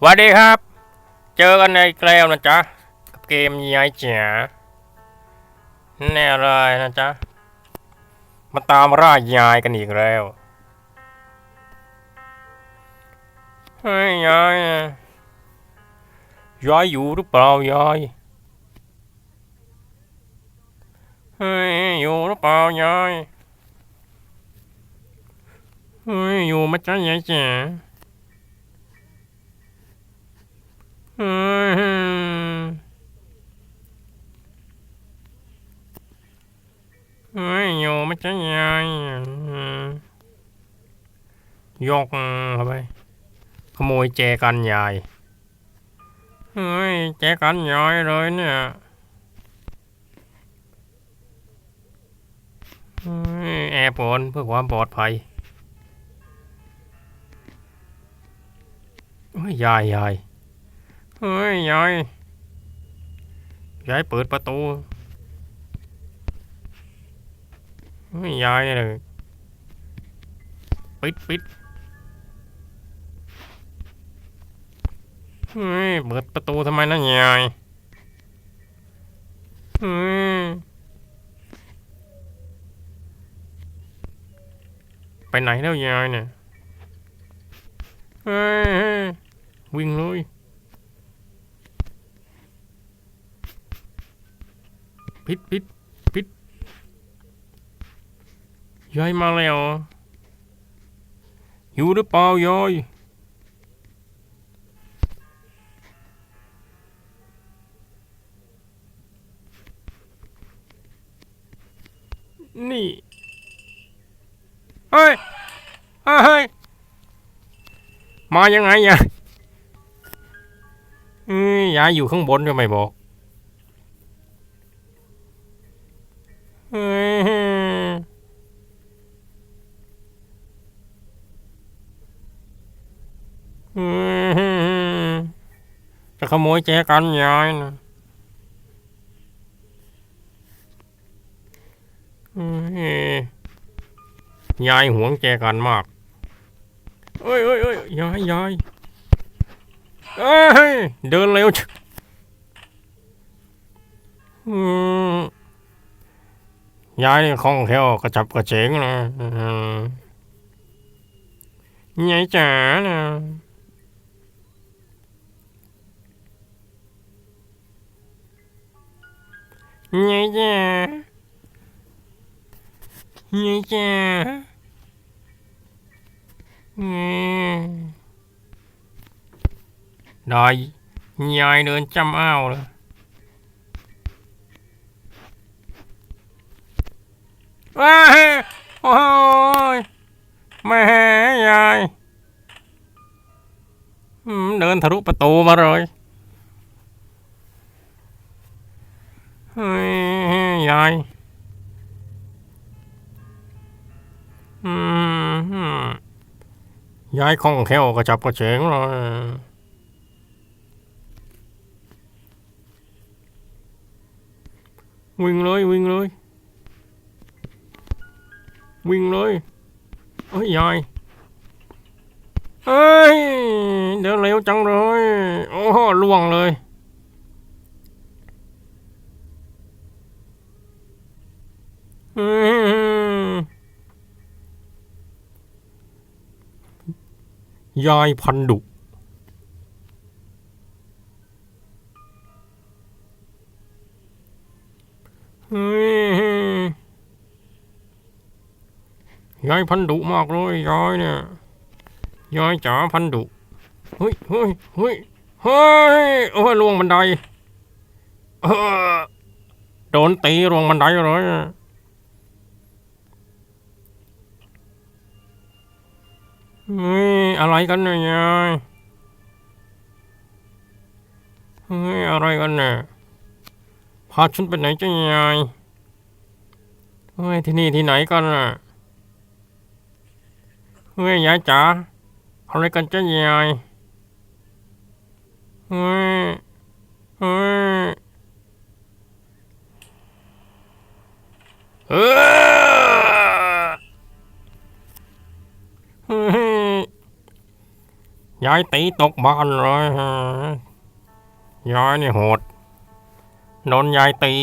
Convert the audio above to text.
สวัสดีครับ เจอกันในอีกล้วนะจ๊ะ กับเกมยายจ๋าแน่เลยนะจ๊ะ มาตามร่ายายกันอีกแล้ว เฮ้ยยายอะยายอยู่หรือเปล่ายายเฮ้ยอยู่หรือเปล่ายายเฮ้ยอยู่มาจ๊ะยายจ๋า อืมเฮ้ ยอยู่ไม่ใช่ยายยกเข้าไป ขโมยแจกันยาย เฮ้ย แจกันยายเลยเนี่ยเฮ้ยแอร์ปนเพื่อความปลอดภัยเฮ้ยยายยายเฮ้ยยายยายเปิดประตู เฮ้ยยายเลยปิดปิดเฮ้ยเปิดประตูทำไมนะยายเฮ้ยไปไหนแล้วยายเนี่ยเฮ้ยเฮ้ยวิ่งเลยปิดปิดปิด ยายมาแล้วอยู่หรือเปล่ายายนี่ เฮ้ย เฮ้ย มายังไงยายเอ้ยยายอยู่ข้างบนทำไมบอกเฮ้ยเฮ้ย จะขโมยแจกันยายนะยายหวงแจกันมาก เอ้ยเอ้ยเอ้ยยายยายเอ้ย เดินเร็วยายนี่คล่องแคล่วกระจับกระเฉงนะยายจ๋านะ ยายจ๋ายายจ๋าอืมได้ยายเดินจำอ้าวเลยว้าโอ้ยแม่ยายเดินทะลุประตูมาเลยเฮ้ ยยายอืมอืมยายคล่องแคล่วกระจับกระเฉงเลยวิ่งเลยวิ่งเลยวิ่งเลยเอ้ยยายเฮ้ยเดินเร็วจังเลย โอ้ล่วงเลย เฮ้ ยายพันดุเฮ้ยยายพันดุมากเลยยายเนี่ยยายจ๋าพันดุเฮ้ยเฮ้ยเฮ้ยเฮ้ยโอ้ยลวงบันไดเออโดนตีลวงบันไดเลย เฮ้ยอะไรกันเนี่ยยายเฮ้ยอะไรกันเนี่ยพาฉันไปไหนจ้ายายเฮ้ยที่นี่ที่ไหนกันน่ะเฮ้ยยายจ๋าอะไรกันจ้ายายเฮ้ยเฮ้ยเออเฮ้ย ยายตีตกบ้านเลยฮะยายนี่โหดโดนยายตี